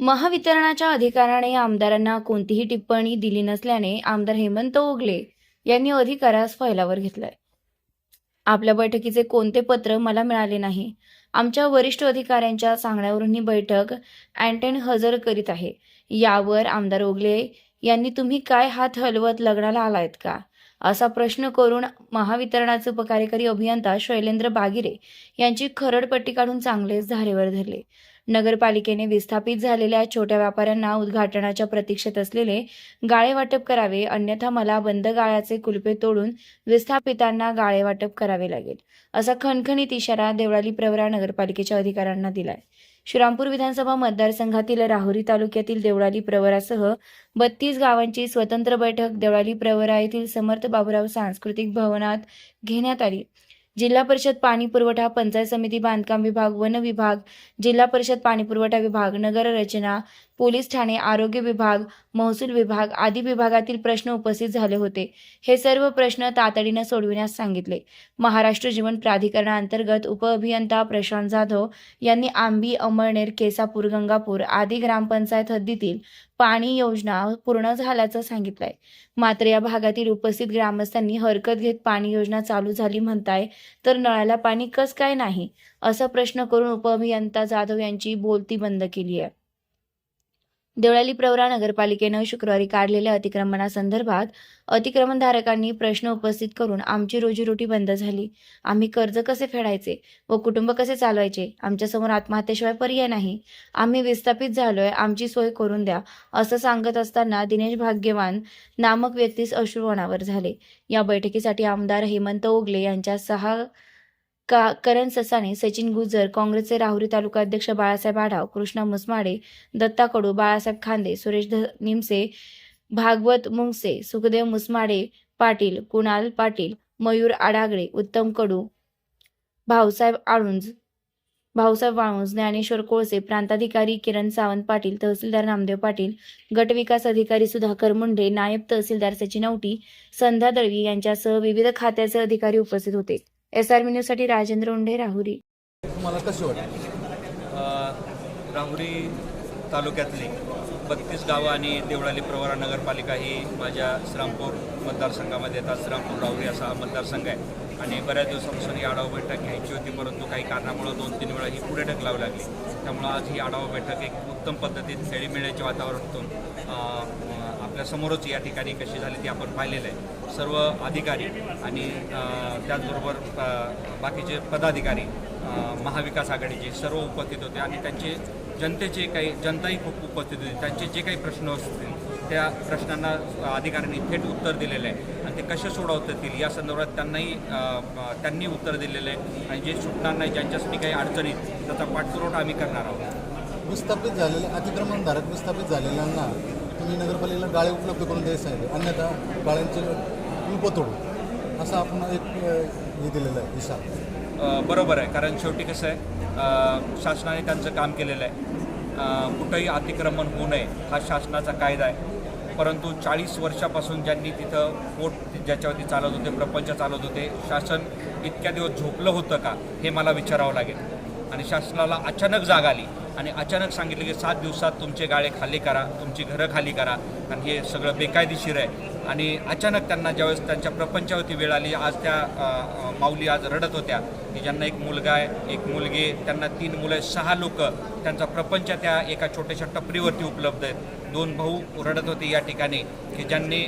महावितरणाच्या अधिकाऱ्याने आमदारांना कोणतीही टिप्पणी दिली नसल्याने आमदार हेमंत ओगले यांनी अधिकारास फैलावर घेतलाय. आपल्या बैठकीचे कोणते पत्र मला मिळाले नाही. आमच्या वरिष्ठ अधिकाऱ्यांच्या सांगण्यावरून ही बैठक अँटेन हजर करीत आहे. यावर आमदार ओगले यांनी तुम्ही काय हात हलवत लग्नाला आलायत का? असा प्रश्न करून महावितरणाचे उपकार्यकारी अभियंता शैलेंद्र बागिरे यांची खरडपट्टी काढून चांगलेच धारेवर धरले. नगरपालिकेने विस्थापित झालेल्या छोट्या व्यापाऱ्यांना उद्घाटनाच्या प्रतीक्षेत असलेले गाळे वाटप करावे अन्यथा मला बंद गाळ्याचे कुलपे तोडून विस्थापितांना गाळे वाटप करावे लागेल असा खणखणीत इशारा देवळाली प्रवरा नगरपालिकेच्या अधिकाऱ्यांना दिलाय. श्रीरामपूर विधानसभा मतदारसंघातील राहुरी तालुक्यातील देवळाली प्रवरासह बत्तीस गावांची स्वतंत्र बैठक देवळाली प्रवरा येथील समर्थ बाबुराव सांस्कृतिक भवनात घेण्यात आली. जिल्हा परिषद पाणी पुरवठा पंचायत समिती बांधकाम विभाग वन विभाग जिल्हा परिषद पाणी पुरवठा विभाग नगर रचना पोलीस ठाणे आरोग्य विभाग महसूल विभाग आदी विभागातील प्रश्न उपस्थित झाले होते. हे सर्व प्रश्न तातडीनं सोडविण्यास सांगितले. महाराष्ट्र जीवन प्राधिकरणाअंतर्गत उपअभियंता प्रशांत जाधव यांनी आंबी अमळनेर केसापूर गंगापूर आदी ग्रामपंचायत हद्दीतील पाणी योजना पूर्ण झाल्याचं सांगितलंय. मात्र या भागातील उपस्थित ग्रामस्थांनी हरकत घेत पाणी योजना चालू झाली म्हणताय तर नळाला पाणी कस काय नाही? असा प्रश्न करून उपअभियंता जाधव यांची बोलती बंद केली आहे देवळाली प्रवरा नगरपालिकेनं शुक्रवारी काढलेल्या अतिक्रमणासंदर्भात अतिक्रमणधारकांनी प्रश्न उपस्थित करून आमची रोजीरोटी बंद झाली. आम्ही कर्ज कसे फेडायचे व कुटुंब कसे चालवायचे आमच्यासमोर आत्महत्येशिवाय पर्याय नाही. आम्ही विस्थापित झालोय आमची सोय करून द्या असं सांगत असताना दिनेश भाग्यवान नामक व्यक्तीस अश्रुवणावर झाले. या बैठकीसाठी आमदार हेमंत ओगले यांच्या सहा का करण ससाणे सचिन गुजर काँग्रेसचे राहुरी तालुका अध्यक्ष बाळासाहेब आढाव कृष्णा मुसमाडे दत्ता कडू बाळासाहेब खांदे सुरेश ध निमसे भागवत मुंगसे सुखदेव मुसमाडे पाटील कुणाल पाटील मयूर आडागळे उत्तम कडू भाऊसाहेब आळुंज भाऊसाहेब वाळुंज ज्ञानेश्वर कोळसे प्रांताधिकारी किरण सावंत पाटील तहसीलदार नामदेव पाटील गटविकास अधिकारी सुधाकर मुंडे नायब तहसीलदार सचिन औटी संध्या दळवी यांच्यासह विविध खात्याचे अधिकारी उपस्थित होते. एस आरसाठी राजेंद्र उंडे राहुरी. तुम्हाला कशी वाटते अ, राहुरी तालुक्यातली बत्तीस गावं आणि देवळाली प्रवरा नगरपालिका ही माझ्या श्रामपूर मतदारसंघामध्ये येतात. श्रामपूर राहुरी असा हा मतदारसंघ आहे. आणि बऱ्याच दिवसापासून ही आढावा बैठक घ्यायची होती परंतु काही कारणामुळं दोन तीन वेळा ही पुढे ढकलावी लागली. त्यामुळं आज ही आढावा बैठक एक उत्तम पद्धतीत खेळीमेळीच्या वातावरणातून आपल्यासमोरच या ठिकाणी कशी झाली ती आपण पाहिलेलं आहे. सर्व अधिकारी आणि त्याचबरोबर बाकीचे पदाधिकारी महाविकास आघाडीचे सर्व उपस्थित होते आणि त्यांचे जनतेचे काही जनताही खूप उपस्थित होती. त्यांचे जे काही प्रश्न असतील त्या प्रश्नांना अधिकाऱ्यांनी थेट उत्तर दिलेलं आहे. आणि ते कसे सोडवता येतील या संदर्भात त्यांनाही त्यांनी उत्तर दिलेलं आहे. आणि जे सुटणार नाही ज्यांच्यासाठी काही अडचणी त्याचा पाठपुरवठा आम्ही करणार आहोत. विस्थापित झालेले अतिक्रमणधारक विस्थापित झालेल्यांना तुम्ही नगरपालिकेला गाळे उपलब्ध करून द्यायचं आहे. अन्यथा गाळ्यांचे कुलप तोडू असं आपण एक हे दिलेलं आहे इशारा बरोबर आहे कारण शेवटी कसं आहे शासनाने त्यांचं काम केलेलं आहे. कुठंही अतिक्रमण होऊ नये हा शासनाचा कायदा आहे. परंतु चाळीस वर्षापासून ज्यांनी तिथं पोट ज्याच्यावरती चालत होते प्रपंच चालत होते शासन इतक्या दिवस झोपलं होतं का हे मला विचारावं लागेल. आणि शासनाला अचानक जाग आली आणि अचानक सांगितलं की सात दिवसात तुमचे गाळे खाली करा तुमची घरं खाली करा कारण हे सगळं बेकायदेशीर आहे. आणि अचानक त्यांना ज्यावेळेस त्यांच्या प्रपंचावरती वेळ आली आज त्या माऊली आज रडत होत्या. की ज्यांना एक मुलगा आहे एक मुलगी त्यांना तीन मुलं सहा लोक त्यांचा प्रपंच त्या एका छोट्याशा टपरीवरती उपलब्ध आहेत. दोन भाऊ रडत होते या ठिकाणी की ज्यांनी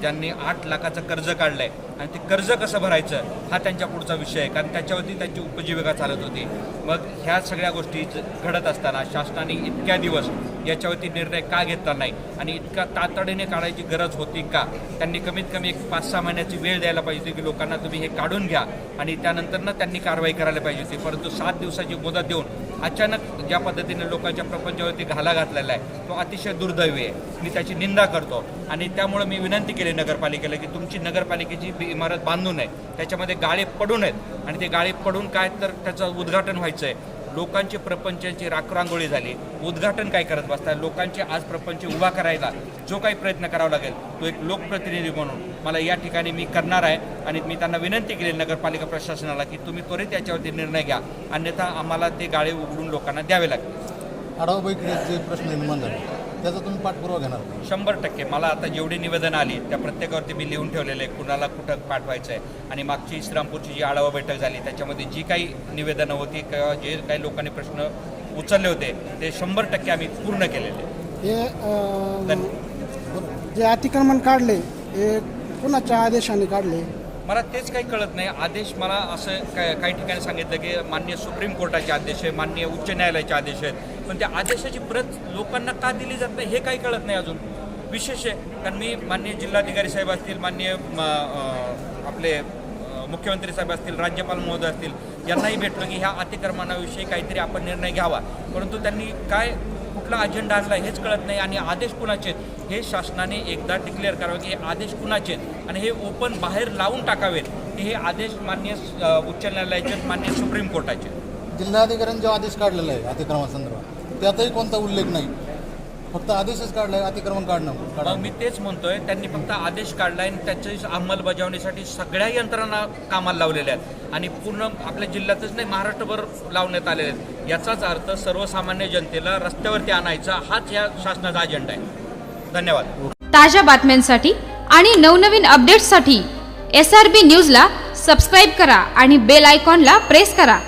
ज्यांनी आठ लाखाचं कर्ज काढलं आहे आणि ते कर्ज कसं भरायचं हा त्यांच्या पुढचा विषय आहे. कारण त्याच्यावरती त्यांची उपजीविका चालत होती. मग ह्या सगळ्या गोष्टी घडत असताना शासनाने इतक्या दिवस याच्यावरती निर्णय का घेतला नाही? आणि इतका तातडीने काढायची गरज होती का? त्यांनी कमीत कमी एक पाच सहा महिन्याची वेळ द्यायला पाहिजे की लोकांना तुम्ही हे काढून घ्या. आणि त्यानंतर ना त्यांनी कारवाई करायला पाहिजे होती. परंतु सात दिवसाची मुदत देऊन अचानक ज्या पद्धतीने लोकांच्या प्रपंचावरती घाला घातलेला आहे तो अतिशय दुर्दैवी आहे. मी त्याची निंदा करतो. आणि त्यामुळे मी विनंती केली नगरपालिकेला की तुमची नगरपालिकेची इमारत बांधू नये. त्याच्यामध्ये गाळे पडू नयेत. आणि ते गाळे पडून काय तर त्याचं उद्घाटन व्हायचं आहे लोकांचे प्रपंचाची राखरांगोळी झाली. उद्घाटन काय करत बसताय लोकांचे आज प्रपंच उभा करायला जो काही प्रयत्न करावा लागेल तो एक लोकप्रतिनिधी म्हणून मला या ठिकाणी मी करणार आहे आणि मी त्यांना विनंती केली नगरपालिका प्रशासनाला की तुम्ही त्वरित याच्यावरती निर्णय घ्या. अन्यथा आम्हाला ते गाळे उघडून लोकांना द्यावे लागतील. आढावा बैठकीत जे प्रश्न निर्माण झाले. त्याचा तुम्ही पाठपुरावा घेणार? शंभर टक्के मला आता जेवढी निवेदन आली त्या प्रत्येकावरती मी लिहून ठेवलेले आहे कुणाला कुठं पाठवायचं आहे आणि मागची श्रीरामपूरची जी आढावा बैठक झाली त्याच्यामध्ये जी काही निवेदनं होती किंवा जे काही लोकांनी प्रश्न उचलले होते ते शंभर टक्के आम्ही पूर्ण केलेले आहे. हे अं, धन्यवाद. जे अतिक्रमण काढले हे कुणाच्या आदेशाने काढले मला तेच काही कळत नाही. आदेश मला असं काय काही ठिकाणी सांगितलं की मान्य सुप्रीम कोर्टाचे आदेश आहे मान्य उच्च न्यायालयाचे आदेश आहेत. पण त्या आदेशाची प्रत लोकांना का दिली जात नाही हे काही कळत नाही अजून. विशेष आहे कारण मी मान्य जिल्हाधिकारी साहेब असतील मान्य म, आपले मुख्यमंत्री साहेब असतील राज्यपाल महोदय असतील यांनाही भेटलो की ह्या अतिक्रमणाविषयी काहीतरी आपण निर्णय घ्यावा. परंतु त्यांनी काय कुठला अजेंडा आणला हेच कळत नाही आणि आदेश कुणाचे हे शासनाने एकदा डिक्लेअर करावं की हे आदेश कुणाचे आणि हे ओपन बाहेर लावून टाकावेत की हे आदेश मान्य उच्च न्यायालयाचे मान्य सुप्रीम कोर्टाचे. जिल्हाधिकाऱ्यांनी जो आदेश काढलेला आहे अतिक्रमणासंदर्भात त्यातही कोणता उल्लेख नाही. फक्त आदेशच काढलाय अतिक्रमण काढणं मी तेच म्हणतोय त्यांनी फक्त आदेश काढलाय आणि त्याची अंमलबजावणीसाठी सगळ्या यंत्रणा कामाला लावलेल्या आहेत. आणि पूर्ण आपल्या जिल्ह्यातच नाही महाराष्ट्रभर लावण्यात आलेले आहेत. याचाच अर्थ सर्वसामान्य जनतेला रस्त्यावरती आणायचा हाच या शासनाचा अजेंडा आहे. धन्यवाद. ताज्या बातम्यांसाठी आणि नवनवीन अपडेट्ससाठी एस आर बी न्यूजला सबस्क्राईब करा आणि बेल आयकॉनला प्रेस करा.